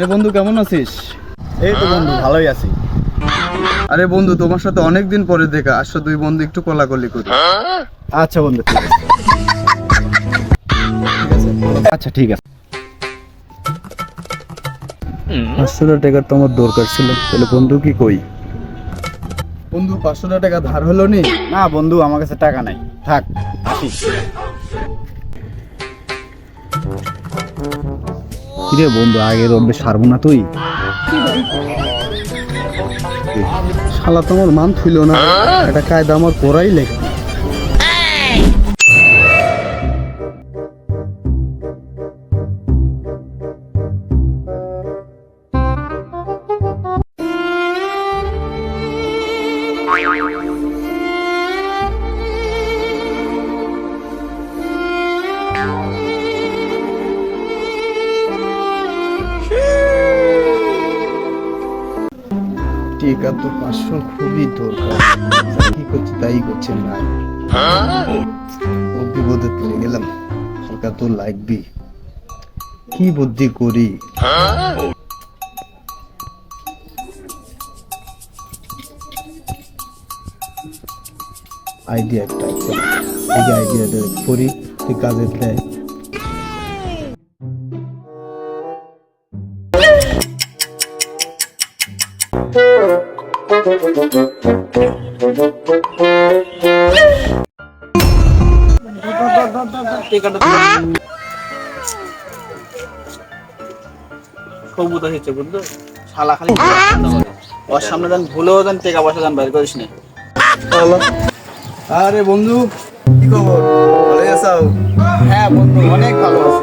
আরে বন্ধু, কেমন আছিস? এই তো বন্ধু, ভালোই আছি। আরে বন্ধু, তোমার সাথে অনেক দিন পরে দেখা আসো দুই বন্ধু একটু কোলাকুলি করি। আচ্ছা বন্ধু আচ্ছা ঠিক আছে। পাঁচশো টাকার তো আমার দরকার ছিল, তাহলে বন্ধু কি কই? বন্ধু পাঁচশো টাকা ধার হলো নি? না বন্ধু, আমার কাছে টাকা নাই। থাক, আসি। কিরে বন্ধু আগে রব্বে সারবো না তুই? শালা তোমার মান থইল না। এটা কায়দা আমার করাই লেগে টিকা তো পাঁচশো খুবই দরকার। কি করছি তাই করছে না। বিপদে পড়ে গেলাম। টাকা তো লাগবি। কি বুদ্ধি করি? আইডিয়া একটা এই আইডিয়াটা করি, তুই কাজে দেয়। সবুজ হয়েছে বুঝলো? শালা খালি ওর সামনে যান ভুলেও যান টাকা পয়সা যান বাইর করিস না। আরে বন্ধু কি খবর? ভালো আছো? হ্যাঁ বন্ধু অনেক ভালো আছে।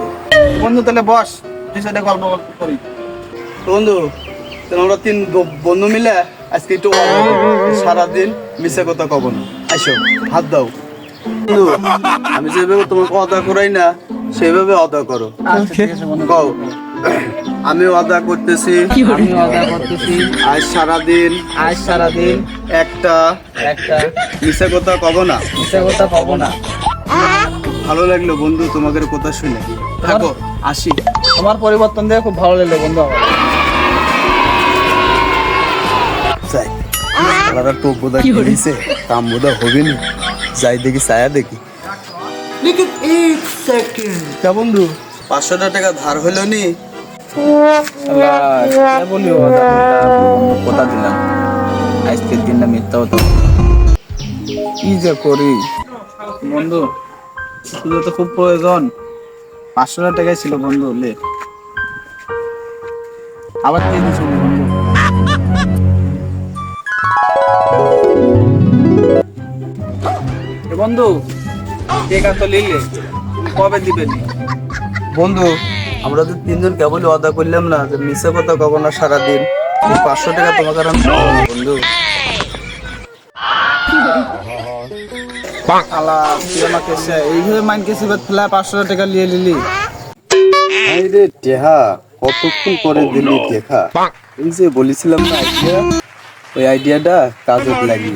বন্ধু তাহলে বস তুই সাথে গল্প গল্প করি। বন্ধু তাহলে আমরা তিন বন্ধু মিলে আজকে একটু সারাদিন মিশে কথা কব না। আইসো হাত দাও। বন্ধু আমি যেভাবে তোমাকে অদা করাই না সেভাবে অদা করো। আচ্ছা কও। আমি অদা করতেছি আমি অর্ডার করতেছি আজ সারাদিন আজ সারাদিন একটা একটা মিশে কথা কব না। মিথ্যা কথা কব না। ভালো লাগল বন্ধু তোমাদের কথা শুনে। থাকো আসি। তোমার পরিবর্তন দিয়ে খুব ভালো লাগল বন্ধু আমার। যাই। শালারা টোপ বোধা কিনেছে কাম বোধা হবে নি যাই দেখি ছায়া দেখি। তা বন্ধু? পাঁচশো টাকা ধার হইল নি। বলি কথা দিলাম? আজকের দিনটা মিথ্যা হতো কি যে করি? বন্ধু শুধু তো খুব প্রয়োজন। পাঁচশো টাকাই ছিল বন্ধু লে। আবার তিন শুনি বন্ধু। বন্ধু টাকা তো লিলে কবে দিবেন বন্ধু আমরা তো তিনজন কেবলই অদা করলাম না যে মিশে কথা কখন না সারাদিন। পাঁচশো টাকা তোমাকে আর আমি বন্ধু। আলা তুই আমাকে এইভাবে মাইন কেসি বাদ ফেলা পাঁচশো টাকা রে টেহা কতক্ষণ পরে দিলি দেখা এই যে বলেছিলাম না আইডিয়া ওই আইডিয়াটা কাজে লাগল।